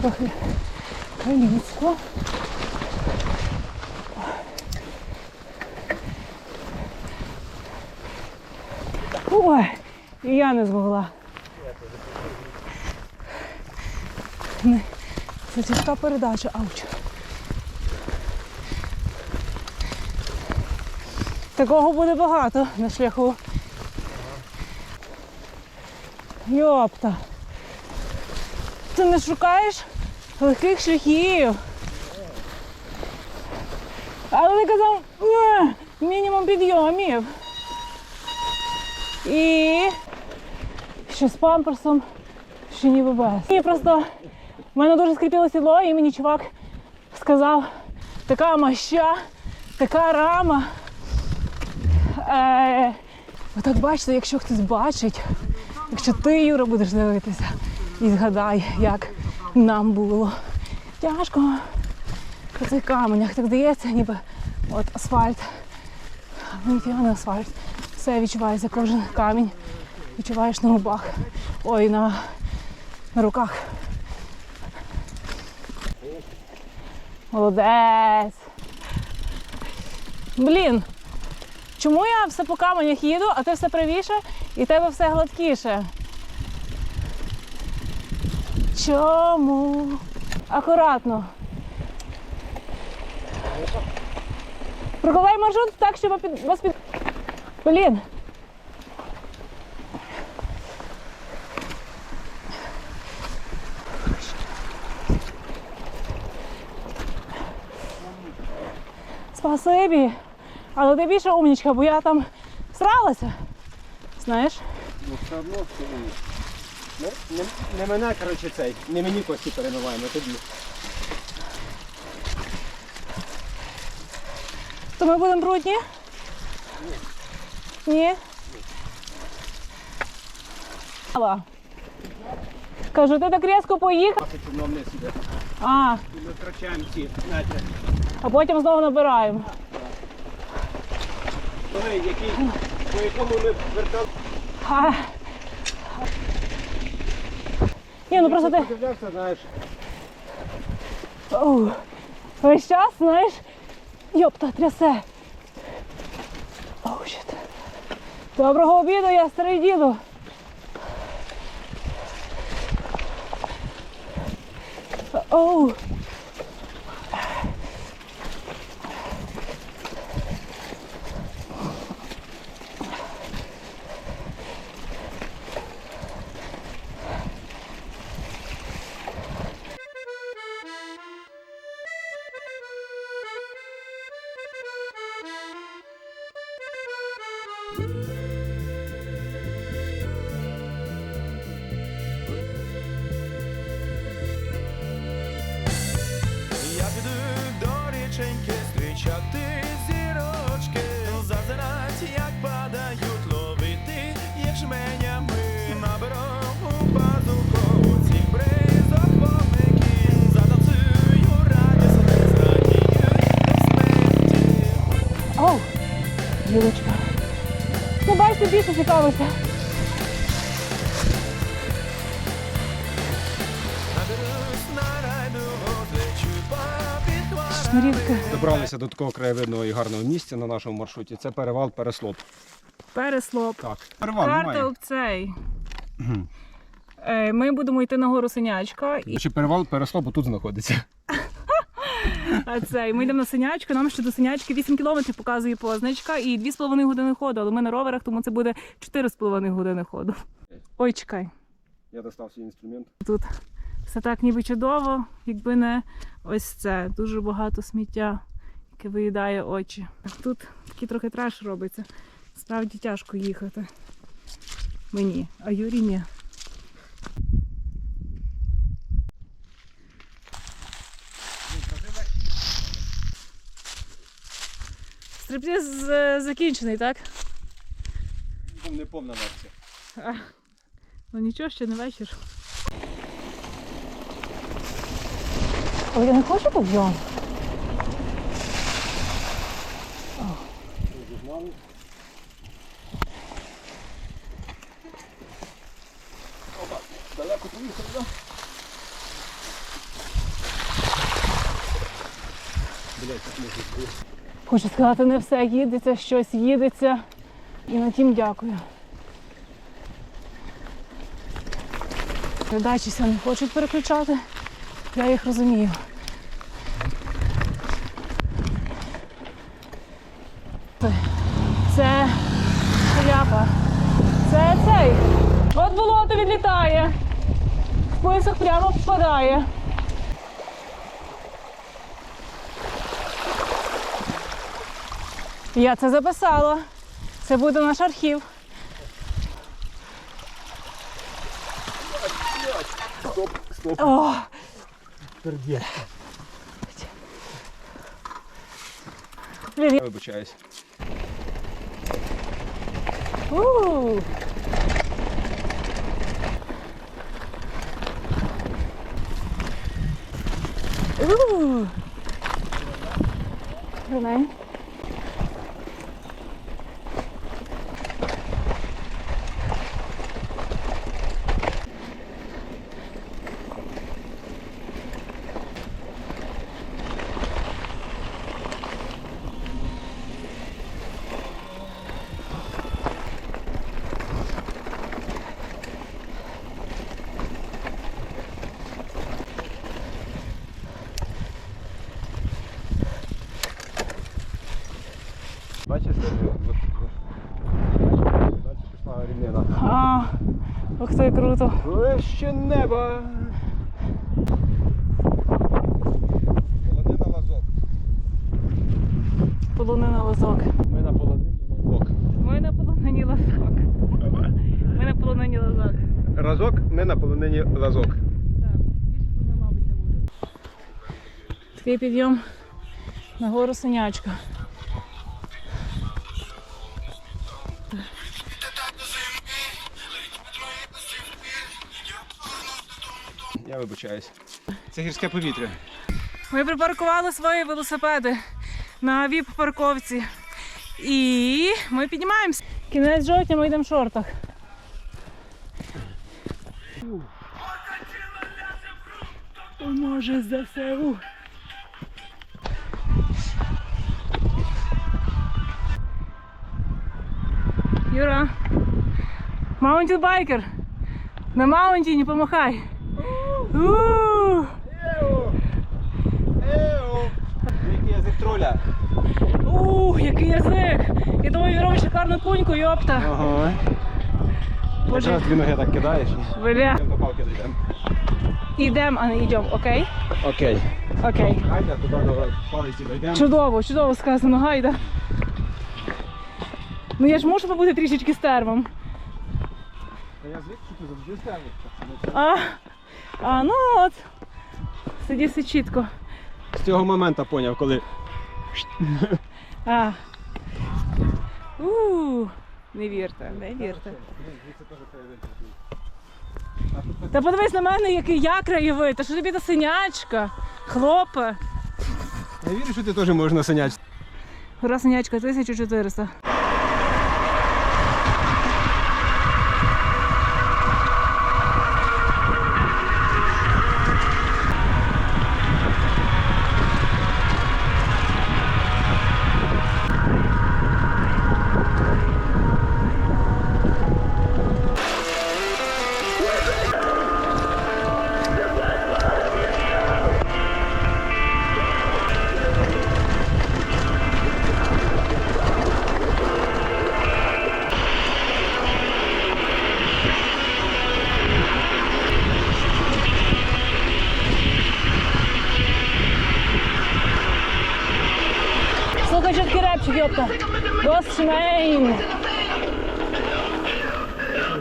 трохи каліцько. Ой, і я не змогла. Це тяжка передача, ауч. Такого буде багато на шляху. Йопта. Ти не шукаєш легких шляхів. Але ти казав, «Е, мінімум підйомів. І ще з памперсом, ще ніби без. І просто в мене дуже скрипіло сідло, і мені чувак сказав, така моща, така рама. Е, отак бачите, якщо хтось бачить, якщо ти, Юра, будеш дивитися, і згадай, як нам було. Тяжко по цих каменях. Так здається, ніби от асфальт. Ну, не асфальт. Все відчувається, кожен камінь. Відчуваєш на губах. Ой, на, на руках. Молодець. Блін. Чому я все по каменях їду, а ти все правіше і тебе все гладкіше? Чому? Акуратно. Прокладай маршрут так, щоб під- вас під. Блін. Спасибі. Але ти більше умнічка, бо я там сралася. Знаєш? Ну все одно все умніше. Не, не, не мене, коротше, цей, не мені кості перемиваємо, а тобі. То ми будемо брудні? Ні. Ні? Ала. Кажу, ти так різко поїхав. Пасить воно вниз іде. А, І ми втрачаємо ці, знаєте, а потім знову набираємо. той, який, по якому ми вертали. А. Ні, ну просто ти. Знаєш, Оу. Весь час, знаєш, йопта, трясе. Оу, щит. Доброго обіду, я старий діду. Оу. Зустрічати зірочки, зазирать, як падають, ловити їх жменями. Наберу у пазуху цих бризок вогників, затанцюю радісно, зрадію до смерті. Оу. Гілочка. Ну, бачите, більше цікавиться. Попід добралися до такого краєвидного і гарного місця на нашому маршруті. Це перевал Переслоп. Переслоп. Так. Перевал Карта немає. цей. Е, Ми будемо йти на гору Синячка, і Чи перевал Переслоп тут знаходиться. а цей. Ми йдемо на Синячку, нам ще до Синячки 8 кілометрів показує позначка і 2,5 години ходу. Але ми на роверах, тому це буде 4,5 години ходу. Ой, чекай. Я достав свій інструмент. Тут все так ніби чудово, якби не ось це. Дуже багато сміття, яке виїдає очі. Тут такий трохи треш робиться. Справді тяжко їхати. Мені, а Юрі ні. Е, закінчений, так? Не повна версія. Ну нічого, ще не вечір. Але я не хочу тут взяти. Далеко поїхали, так? Хочу сказати, не все їдеться, щось їдеться. І на тім дякую. Передачіся не хочуть переключати. Я їх розумію. Це- шляпа. Це цей. От болото відлітає. В поясах прямо впадає. Я це записала. Це буде наш архів. Стоп, стоп. О, Пердє. блін, Я вибачаюсь. я- У. У. Бачиш. Далі пішла рівнина. А, ух ти, круто. Вище неба. Полонина лазок. Полонина лазок. Ми на полонині лазок. Ми на полонині лазок. Ми на полонині лазок. Разок, ми на полонині лазок. Такий підйом на гору Синячка. Вибачаюсь. Це гірське повітря. Ми припаркували свої велосипеди на віп-парковці. І ми піднімаємося. Кінець жовтня ми йдемо в шортах. О, може, ЗСУ. Юра, маунтінбайкер. На маунтіні помахай. Який язик троля. Ух, який язик! Я думаю, він робить шикарну куньку, йопта. Ага. Боже, Якраз дві ноги так кидаєш. бля. До палки дійдемо. Ідемо, а не йдемо, окей? Окей. Окей. Гайда, туди до палиці дійдемо. Чудово, чудово сказано, гайда. Ну я ж можу побути трішечки стервом. Та я звик, що ти завжди ставиш. А, а ну от. Сиді все чітко. З цього моменту поняв, коли А. У, не вірте, не вірте. Та подивись на мене, який я краєвид. Та що тобі та синячка? Хлопе. Я вірю, що ти теж можеш насиняти. Гора синячка 1400.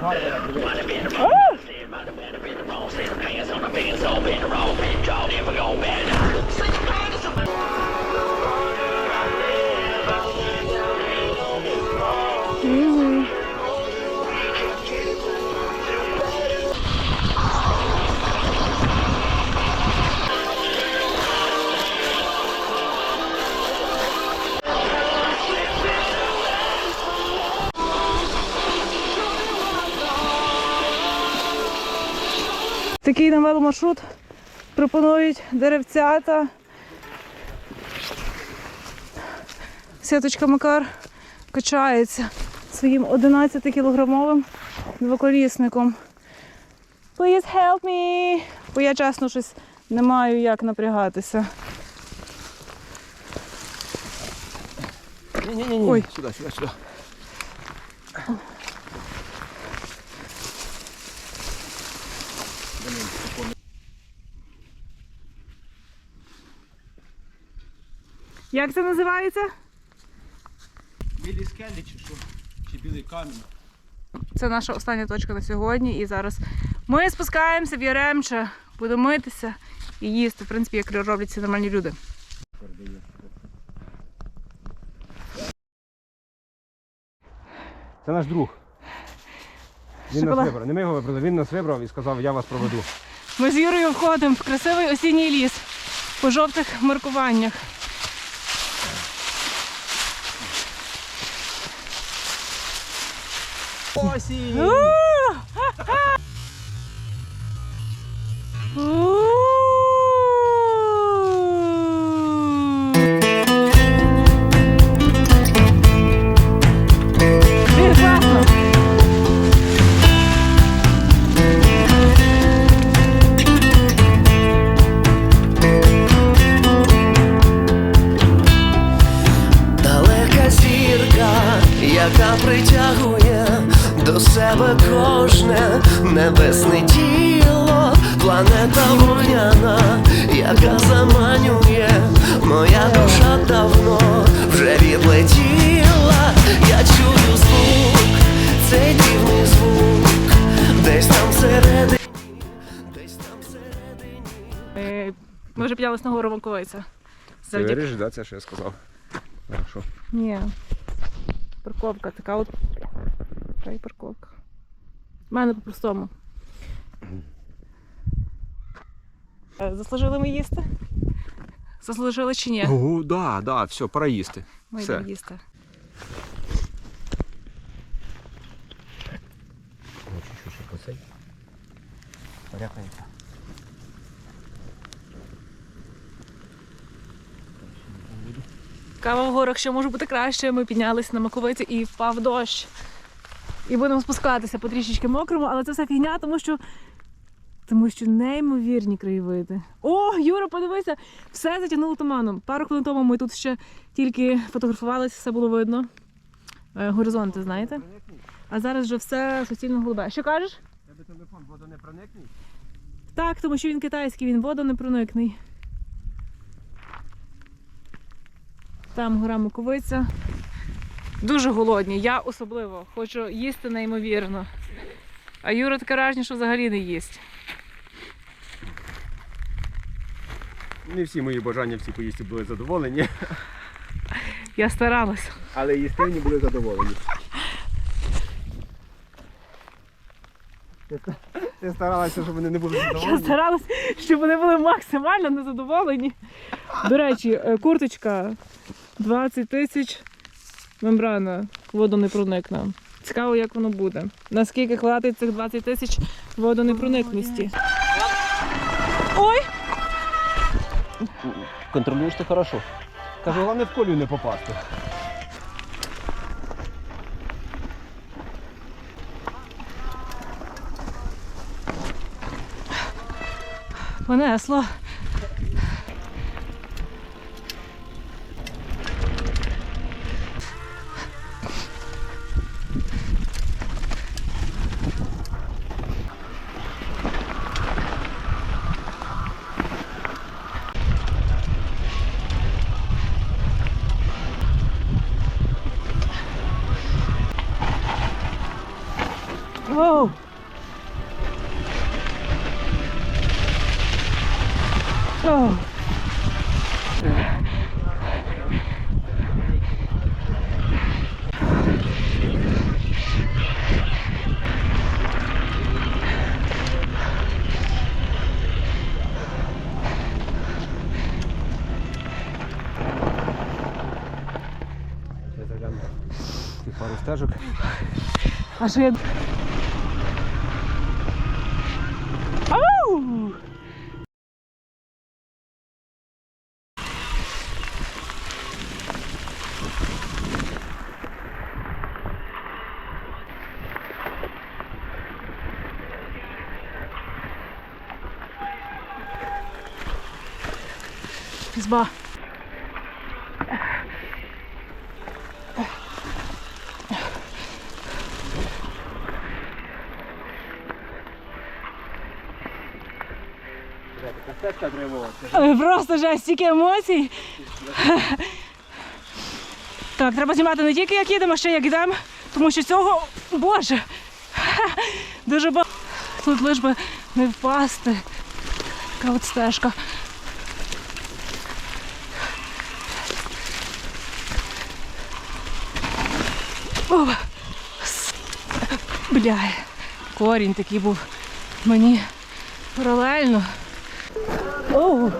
Oh. Такий нам веломаршрут пропонують деревцята. Сіточка Макар качається своїм 11-кілограмовим двоколісником. Please help me! Бо я чесно щось не маю як напрягатися. Ні-ні-ні, сюди, сюди, сюди. Як це називається? Білі скелі чи що? Чи білий камінь? Це наша остання точка на сьогодні. І зараз ми спускаємося в Яремче, будемо митися і їсти. В принципі, як роблять ці нормальні люди. Це наш друг. Він Шоколад. нас вибрав. Не ми його вибрали, він нас вибрав і сказав, я вас проведу. Ми з Юрою входимо в красивий осінній ліс по жовтих маркуваннях. Осінь! Блін, кожне небесне тіло, планета вогняна, яка заманює, моя душа давно вже відлетіла, я чую звук, цей дивний звук, десь там всередині, десь там всередині. Е, Ми вже піднялись на гору Ванковиця. Ти Завдяки... да, це що я сказав? Хорошо. Ні. Парковка така от. Така і парковка. У мене по-простому. Е, Заслужили ми їсти? Заслужили чи ні? Ого, да, да, все, пора їсти. Ми все. йдемо їсти. Ще. Кава в горах ще може бути краще. Ми піднялися на Маковиці і впав дощ. І будемо спускатися потрішечки мокрому, але це все фігня, тому що. Тому що неймовірні краєвиди. О, Юра, подивися! Все затягнуло туманом. Пару хвилин тому ми тут ще тільки фотографувалися, все було видно. Е, Горизонти, знаєте? А зараз вже все суцільно голубе. Що кажеш? Тебе телефон водонепроникний? Так, тому що він китайський, він водонепроникний. Там гора Муковиця. Дуже голодні. Я особливо хочу їсти неймовірно. А Юра таке враження, що взагалі не їсть. Не всі мої бажання в цій поїздці були задоволені, Я старалася. але їстивні були задоволені. Ти старалася, щоб вони не були задоволені. Я старалась, щоб вони були максимально незадоволені. До речі, е, курточка 20 тисяч мембрана водонепроникна. Цікаво, як воно буде. Наскільки хватить цих 20 тисяч водонепроникності. Ой! Контролюєш ти хорошо. Кажу, головне в колію не попасти. Понесло. О. Я загляну. Тих пару стежок. А що я. Древова. Ой, Просто жесть, стільки емоцій. Так, треба знімати не тільки як їдемо, а ще як йдемо, тому що цього, боже, дуже багато. Тут лиш би не впасти. Така от стежка. О, Бля, корінь такий був мені паралельно. Оу.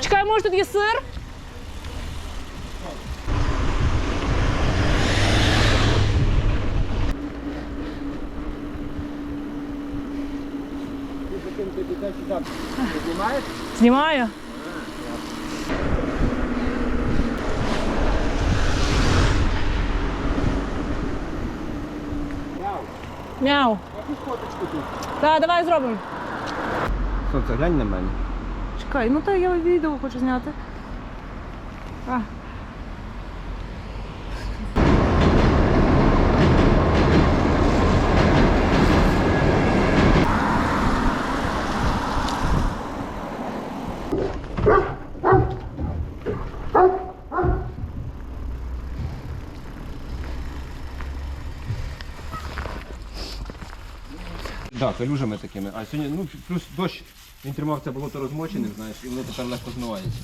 Чекай, може тут є сир? Знімаєш? Знімаю. Мяу. Так, давай зробимо. Сонце, глянь на мене. Чекай, ну то я відео хочу зняти. А. Так, калюжами такими. А сьогодні, ну, плюс дощ, він тримав це болото розмоченим, знаєш, і воно тепер легко змивається.